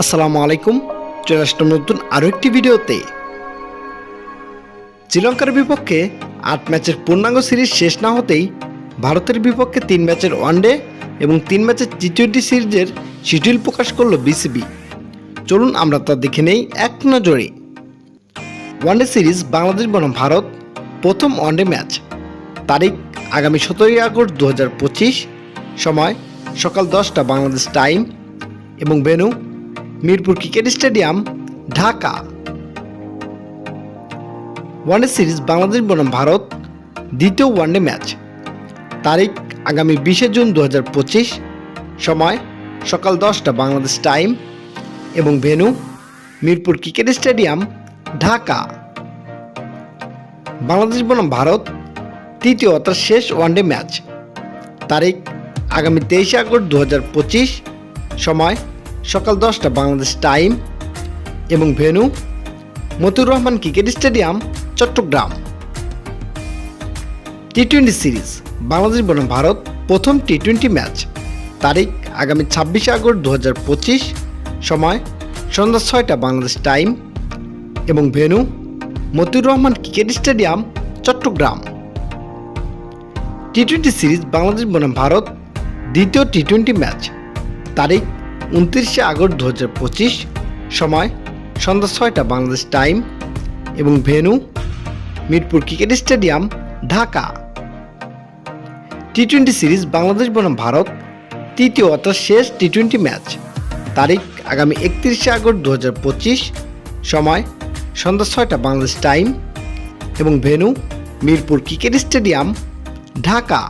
আসসালামু আলাইকুম। চলে আসলাম নতুন আরও একটি ভিডিওতে। শ্রীলঙ্কার বিপক্ষে আট ম্যাচের পূর্ণাঙ্গ সিরিজ শেষ না হতেই ভারতের বিপক্ষে তিন ম্যাচের ওয়ানডে এবং তিন ম্যাচের টি টোয়েন্টি সিরিজের শিডিউল প্রকাশ করল বিসিবি। চলুন আমরা তা দেখে নেই এক নজরে। ওয়ানডে সিরিজ বাংলাদেশ বনাম ভারত, প্রথম ওয়ানডে ম্যাচ। তারিখ আগামী সতেরোই আগস্ট দু হাজার পঁচিশ। সময় সকাল দশটা বাংলাদেশ টাইম এবং venue Mirpur cricket stadium, Dhaka. One day series Bangladesh বনাম ভারত, দ্বিতীয় ওয়ানডে ম্যাচ। তারিখ আগামী বিশে জুন দু হাজার পঁচিশ, সময় সকাল দশটা বাংলাদেশ টাইম এবং venue Mirpur cricket stadium, Dhaka. Bangladesh বনাম ভারত, তৃতীয় অর্থাৎ শেষ ওয়ানডে ম্যাচ। তারিখ আগামী তেইশে আগস্ট দু হাজার পঁচিশ, সময় সকাল দশটা বাংলাদেশ টাইম এবং venue Motiur Rahman cricket stadium, Chattogram. T twenty series, Bangladesh বনাম ভারত, প্রথম টি টোয়েন্টি ম্যাচ। তারিখ আগামী ছাব্বিশে আগস্ট দু হাজার পঁচিশ, সময় সন্ধ্যা ছয়টা বাংলাদেশ টাইম এবং venue, Motiur Rahman cricket stadium, Chattogram. T twenty series, Bangladesh বনাম ভারত, দ্বিতীয় টি টোয়েন্টি ম্যাচ। তারিখ উনত্রিশে আগস্ট দু পঁচিশ, সময় সন্ধ্যা ছয়টা বাংলাদেশ টাইম এবং venue Mirpur cricket stadium, Dhaka. T twenty series Bangladesh বনাম ভারত, তৃতীয় অর্থাৎ শেষ টি টোয়েন্টি ম্যাচ তারিখ আগামী একত্রিশে আগস্ট দু পঁচিশ, সময় সন্ধ্যা ছয়টা বাংলাদেশ টাইম এবং venue Mirpur cricket stadium, Dhaka.